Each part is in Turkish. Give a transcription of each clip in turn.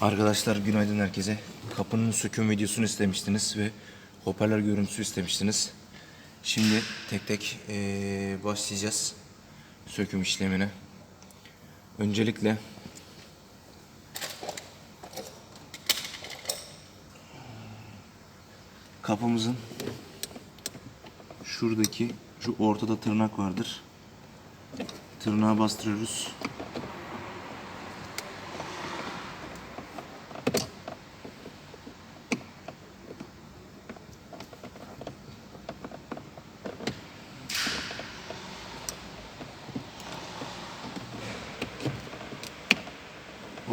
Arkadaşlar günaydın herkese. Kapının söküm videosunu istemiştiniz ve hoparlör görüntüsü istemiştiniz. Şimdi tek tek eee, başlayacağız söküm işlemine. Öncelikle kapımızın şuradaki şu ortada tırnak vardır. Tırnağa bastırıyoruz.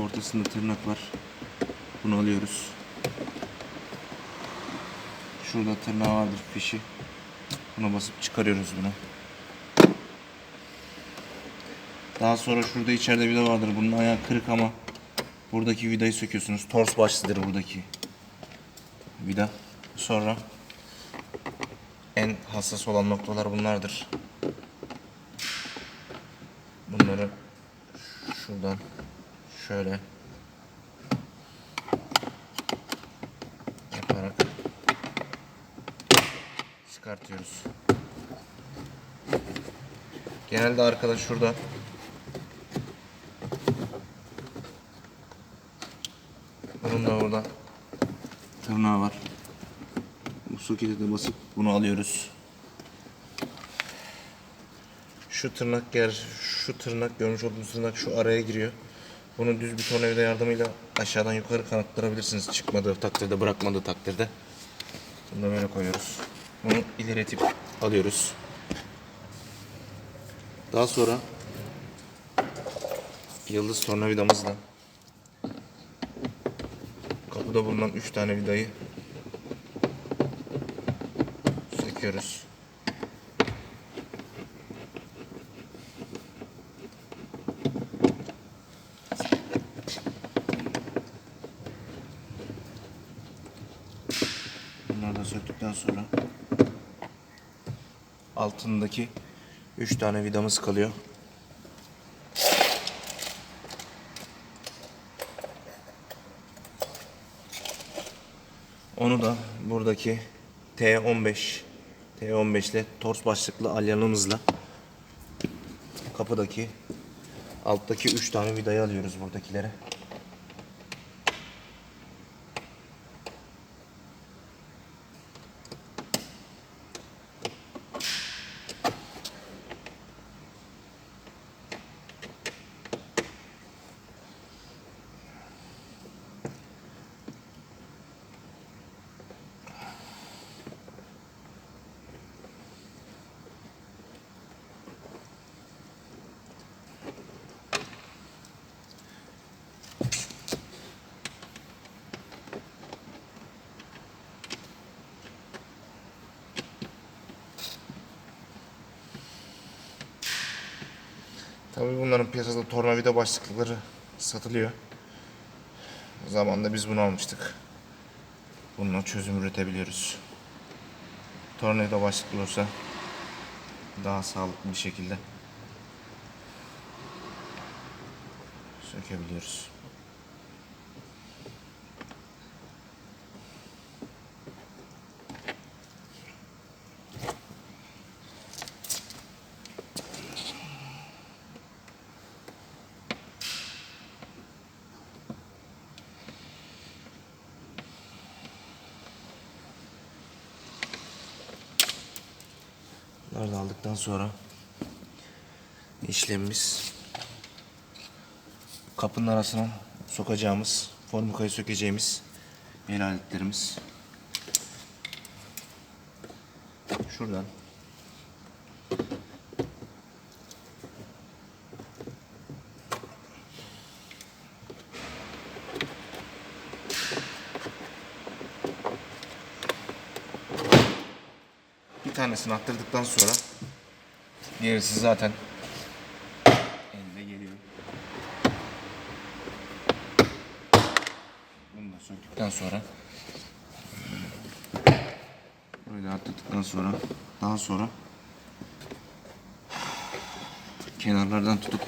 Ortasında tırnak var. Bunu alıyoruz. Şurada tırnağı vardır fişi. Buna basıp çıkarıyoruz bunu. Daha sonra şurada içeride vida vardır. Bunun ayağı kırık ama buradaki vidayı söküyorsunuz. Tors başlıdır buradaki vida. Sonra en hassas olan noktalar bunlardır. Bunları şuradan şöyle yaparak çıkartıyoruz. Genelde arkadaş şurada bunun da burada tırnağı var. Bu sokete de basıp bunu alıyoruz. Şu tırnak ger, şu tırnak görmüş olduğunuz tırnak şu araya giriyor. Bunu düz bir tornavida yardımıyla aşağıdan yukarı kanatlarabilirsiniz. Çıkmadığı takdirde, bırakmadığı takdirde. Bunu da böyle koyuyoruz. Bunu ilerletip alıyoruz. Daha sonra yıldız tornavidamızla kapıda bulunan 3 tane vidayı söküyoruz. Bunları da söktükten sonra altındaki 3 tane vidamız kalıyor. Onu da buradaki T15 T15 ile tors başlıklı alyanımızla kapıdaki alttaki 3 tane vidayı alıyoruz buradakilere. Tabii bunların piyasada tornavida başlıkları satılıyor. Zamanında biz bunu almıştık. Bununla çözüm üretebiliyoruz. Tornavida başlıklı olursa daha sağlıklı bir şekilde sökebiliyoruz. Bunları da aldıktan sonra işlemimiz kapının arasına sokacağımız, formukayı sökeceğimiz el aletlerimiz. Şuradan tanesini attırdıktan sonra gerisi zaten elde geliyor. Bunu da söktükten sonra böyle attırdıktan sonra daha sonra kenarlardan tutup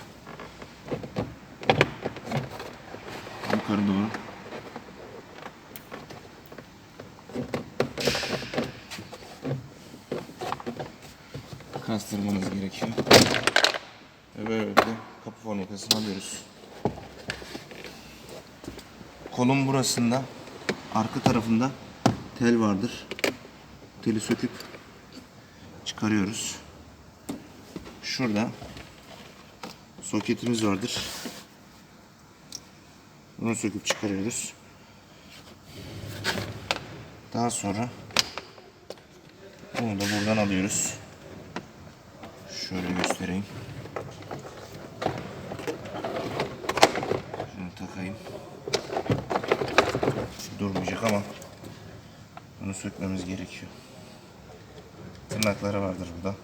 yukarı doğru bastırmanız gerekiyor. Ve böylelikle kapı fornikasını alıyoruz. Kolun burasında arka tarafında tel vardır. Teli söküp çıkarıyoruz. Şurada soketimiz vardır. Bunu söküp çıkarıyoruz. Daha sonra bunu da buradan alıyoruz. Şöyle göstereyim. Şunu takayım. Durmayacak ama bunu sökmemiz gerekiyor. Tırnakları vardır burada.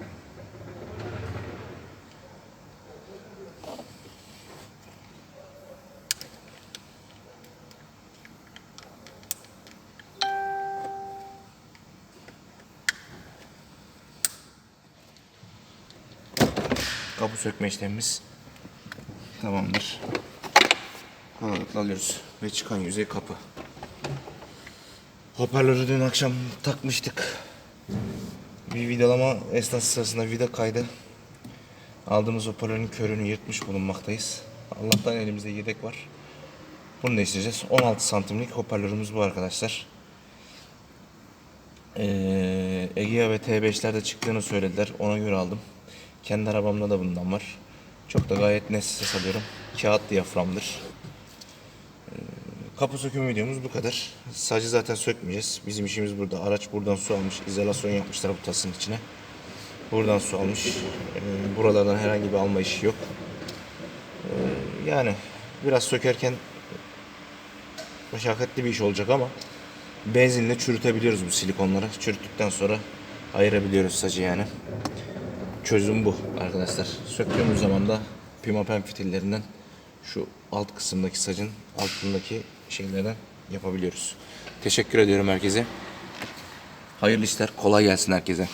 Kapı sökme işlemimiz tamamdır. Kolaylıkla alıyoruz ve çıkan yüzey kapı. Hoparlörü dün akşam takmıştık. Bir vidalama esnası sırasında vida kaydı. Aldığımız hoparlörün körünü yırtmış bulunmaktayız. Allah'tan elimizde yedek var. Bunu değiştireceğiz. 16 santimlik hoparlörümüz bu arkadaşlar. Ee, Egea ve T5'lerde çıktığını söylediler. Ona göre aldım. Kendi arabamda da bundan var. Çok da gayet net ses alıyorum. Kağıt diyaframdır. Ee, kapı sökümü videomuz bu kadar. Sadece zaten sökmeyeceğiz. Bizim işimiz burada. Araç buradan su almış. izolasyon yapmışlar bu tasın içine. Buradan su almış. Ee, buralardan herhangi bir alma işi yok. Ee, yani biraz sökerken meşakkatli bir iş olacak ama benzinle çürütebiliyoruz bu silikonları. Çürüttükten sonra ayırabiliyoruz sacı yani. Çözüm bu arkadaşlar. Söktüğümüz zaman da pimapen fitillerinden şu alt kısımdaki sacın altındaki şeylerden yapabiliyoruz. Teşekkür ediyorum herkese. Hayırlı işler, kolay gelsin herkese.